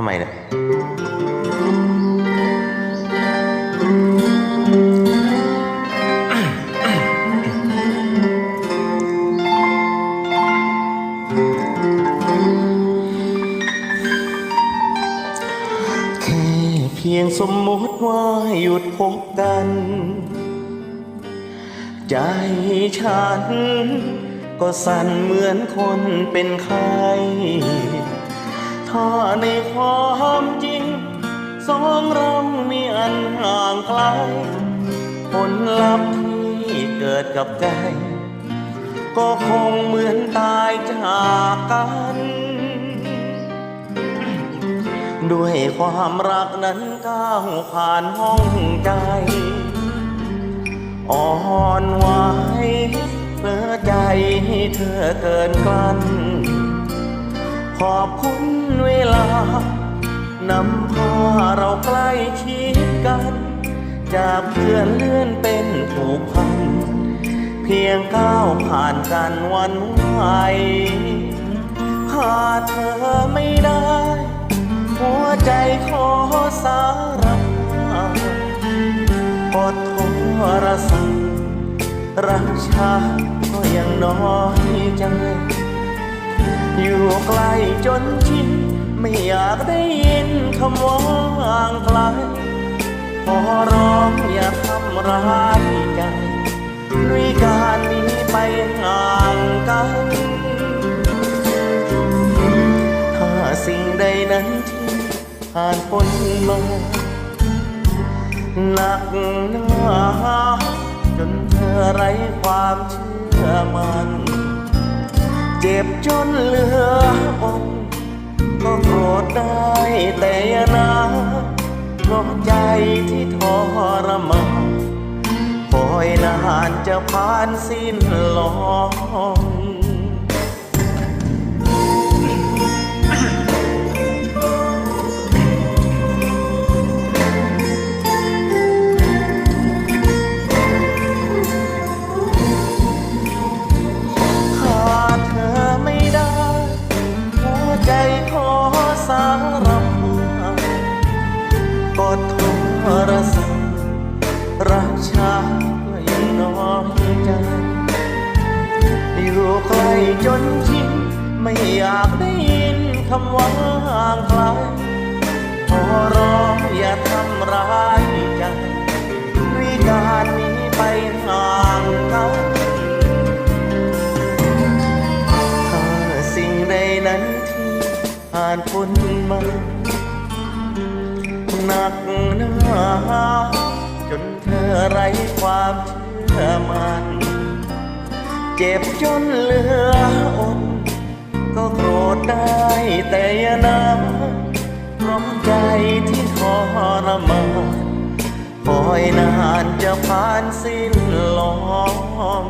ทำไมเนี่ยแค่เพียงสมมติว่าหยุดพบกัน ใจฉันก็สั่นเหมือนคนเป็นไข้ ผลลัพธ์ที่เกิดกับใจ ก็คงเหมือนตายจากกัน ด้วยความรักนั้นก้าวผ่านห้องใจ อ่อนไหวเพื่อใจให้เธอเกินกลั้น ขอบคุณเวลานำพาเราใกล้ชิด จากเพื่อนเลื่อนเป็นผูกพัน เพียงก้าวผ่านกันวันไหวขาดเธอไม่ได้ หัวใจขอสารภาพอดทรศัพท์รักชาก็ยังน้อยใจอยู่ไกลจนชินไม่อยากได้ยินคำว่าห่างไกล ขอร้องอย่าทำร้ายใจด้วยการนี้ไปห่างกัน ถ้าสิ่งใดนั้นที่ผ่านพ้นมาหนักหนาจนเธอไร้ความเชื่อมัน เจ็บจนเหลือ อยนานจะผ่านสิ้นลมขาดเธอไม่ได้หัวใจขอส ใกล้จนชินไม่อยากได้ยินคำว่าห่างไกลขอร้องอย่าทำร้ายใจด้วยการนี้ไปห่างกันถ้าสิ่งใดนั้นที่ผ่านพ้นมาหนักหนาจนเธอไร้ความเชื่อมัน เจ็บจนเหลืออดก็โกรธได้แต่อย่านะพราะใจที่ทรมานคอยนานจะผ่านสิ้นลม